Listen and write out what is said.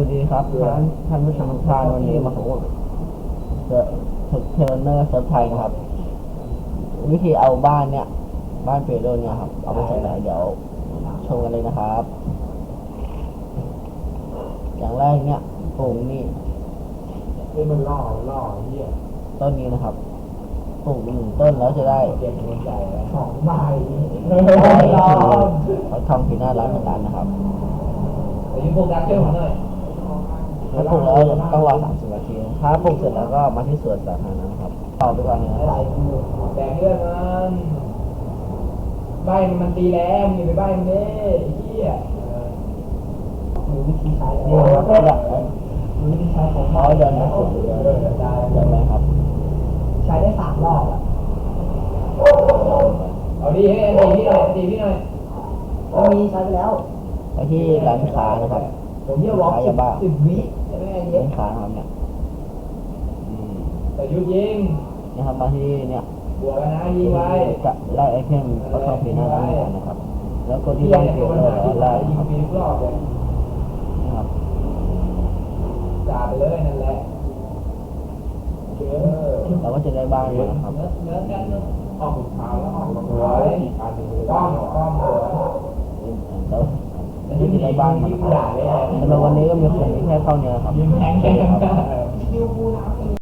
วัสดีครับท่านท่านผู้ชมทุกท่านวันนี้มาพบกับเดอะเทรนเนอร์เซิร์ฟไทยนะครับ วิธีเอาบ้านเนี่ย บ้านเฟโดเนี่ยครับ เอาไปจากไหนเดี๋ยวชมกันเลยนะครับ อย่างแรกเนี่ยปลูกนี่นี่มันล่อล่อเหี้ยต้นนี้นะครับปลูกหนึ่งต้นแล้วจะได้เก็บหัวใจสองใบได้ล่อเขาทำปีหน้าร้านเหมือนกันนะครับแต่ยิงโฟกั ถ้าปลูกแล้วต้องรอสามสิบนาทีถ้าปลูกเสร็จแล้วก็มาที่สวนสาธารณะนะครับต่อไปก่อนนะคอะไรรับกูแดงเลือดมันใบมันตีแล้วมึงอย่าไปใบมันเด้เหี้ยมีวิธีใช้นี่นะครับอยากให้มีวิธีใช้ของเขาเดินมาสวนเดินเดินไหมครับ ใช้ได้สามรอบอะเอาดีให้ดีพี่หน่อยดีพี่หน่อยมีใช้ไปแล้วไปที่ร้านค้านะครับ ผมเยี่ยวล็อกสิบสิบวิใช่ไหมไอ้เหี้ยร้านค้านะครับเนี่ยอืมแต่ยุดยิงนี่ครับมาที่เนี่ยบวกกันนะยิงไว้จะไล่ไอเทมก็เข้าปีหน้าร้านเหมือนกันนะครับ แล้วก็ที่ที่บ้านเนี่ยเพียตัวงปัญเลยหาแล้วที่ไล่ยิงปีทุกรอบเลยนะครับจ่าไปเลยนั่นแหละเออเราก็จะได้บ้านมานะครับ เนื้อเนื้อกันเนื้อออกสุดท้ายแล้วออกลงท้ายก้อมก้อมหัวแล้ว ก็จะไรบ้านมานะครับสำหรับวันนี้ก็มีคงมีแค่เท่านี้ครับ